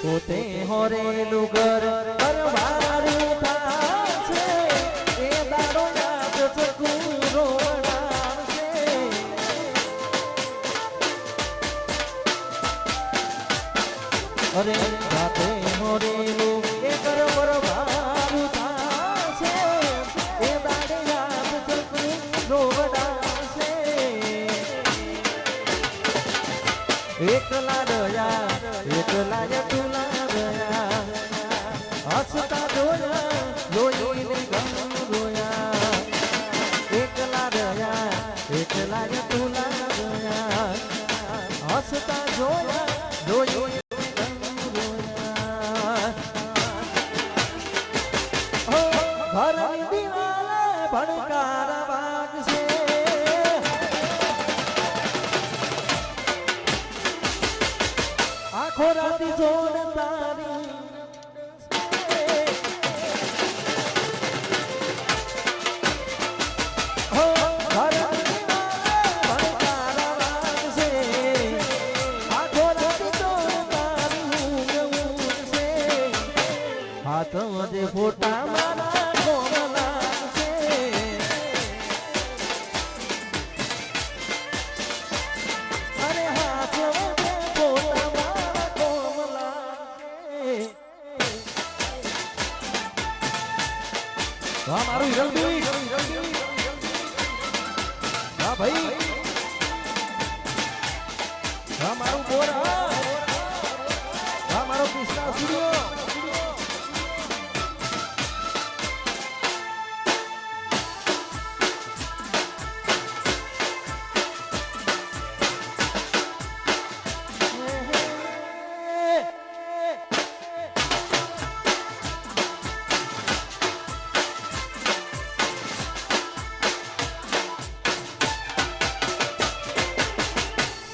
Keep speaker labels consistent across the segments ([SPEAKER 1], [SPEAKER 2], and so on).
[SPEAKER 1] પોતે હોરેલું ઘર પરવારું થાશે એ દાડો યાદ ચકુરો. અરે રાતે હોરેલું એ ઘર પરવારું થાશે એ દાડે યાદ ચકુરો વળાવશે. એકલા ભણકાર હાથમાં જે ફોટા મારા કોમલા છે અરે હાથમાં જે ફોટા મારા કોમલા હા હા હા મારું બોરા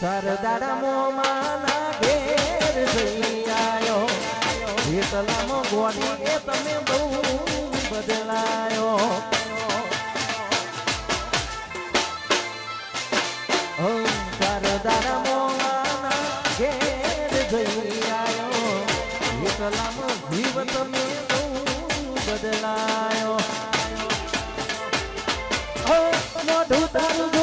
[SPEAKER 1] સરદાર મોમાના ઘેર જઈ આયો એટલામાં ગોળી એ તમે બહુ બદલાયો સરદાર મોમાના ઘેર જઈ આયો એટલામાં જીવ તમે બહુ બદલાયો મોઢું તારું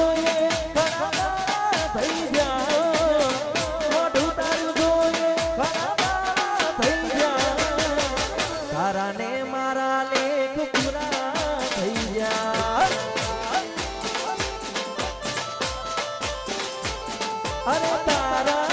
[SPEAKER 1] અરે તારા